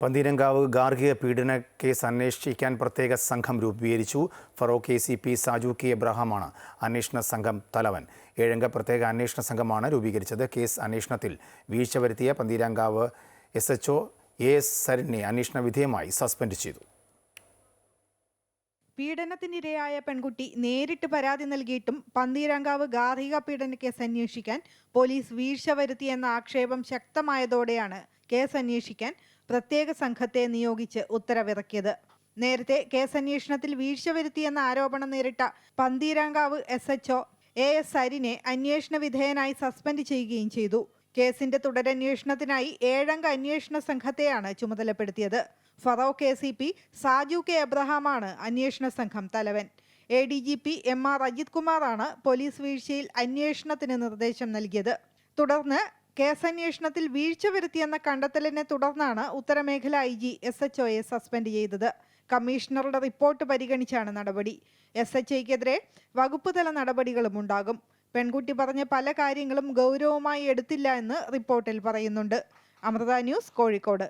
പന്തീരങ്കാവ് ഗാർഹിക പീഡന കേസ് അന്വേഷിക്കാൻ പ്രത്യേക സംഘം രൂപീകരിച്ചു. Feroke A C P Saju K എബ്രഹാമാണ് അന്വേഷണ സംഘം തലവൻ. ഏഴംഗ പ്രത്യേക അന്വേഷണ സംഘമാണ് രൂപീകരിച്ചത്. കേസ് അന്വേഷണത്തിൽ വീഴ്ച വരുത്തിയ Pantheerankavu S H O A S സരിനെ അന്വേഷണ വിധേയമായി സസ്പെൻഡ് ചെയ്തു. പീഡനത്തിനിരയായ പെൺകുട്ടി നേരിട്ട് പരാതി നൽകിയിട്ടും പന്തീരങ്കാവ് ഗാർഹിക പീഡന കേസ് അന്വേഷിക്കാൻ പോലീസ് വീഴ്ച വരുത്തിയെന്ന ആക്ഷേപം ശക്തമായതോടെയാണ് കേസ് അന്വേഷിക്കാൻ പ്രത്യേക സംഘത്തെ നിയോഗിച്ച് ഉത്തരവിറക്കിയത്. നേരത്തെ കേസ് അന്വേഷണത്തിൽ വീഴ്ച വരുത്തിയെന്ന ആരോപണം നേരിട്ട Pantheerankavu S H A S സരിനെ അന്വേഷണ വിധേയനായി സസ്പെൻഡ് ചെയ്യുകയും ചെയ്തു. കേസിന്റെ തുടരന്വേഷണത്തിനായി ഏഴംഗ അന്വേഷണ സംഘത്തെയാണ് ചുമതലപ്പെടുത്തിയത്. Feroke A C P Saju K എബ്രഹാമാണ് അന്വേഷണ സംഘം തലവൻ. A D G P M R Ajith കുമാറാണ് പോലീസ് വീഴ്ചയിൽ അന്വേഷണത്തിന് നിർദ്ദേശം നൽകിയത്. തുടർന്ന് കേസന്വേഷണത്തിൽ വീഴ്ച വരുത്തിയെന്ന കണ്ടെത്തലിനെ തുടർന്നാണ് ഉത്തരമേഖല ഐ ജി എസ് എച്ച് ഒയെ സസ്പെൻഡ് ചെയ്തത്. കമ്മീഷണറുടെ റിപ്പോർട്ട് പരിഗണിച്ചാണ് നടപടി. എസ് എച്ച് ഐക്കെതിരെ വകുപ്പ് തല നടപടികളും ഉണ്ടാകും. പെൺകുട്ടി പറഞ്ഞ പല കാര്യങ്ങളും ഗൗരവമായി എടുത്തില്ല എന്ന് റിപ്പോർട്ടിൽ പറയുന്നുണ്ട്. അമൃത ന്യൂസ് കോഴിക്കോട്.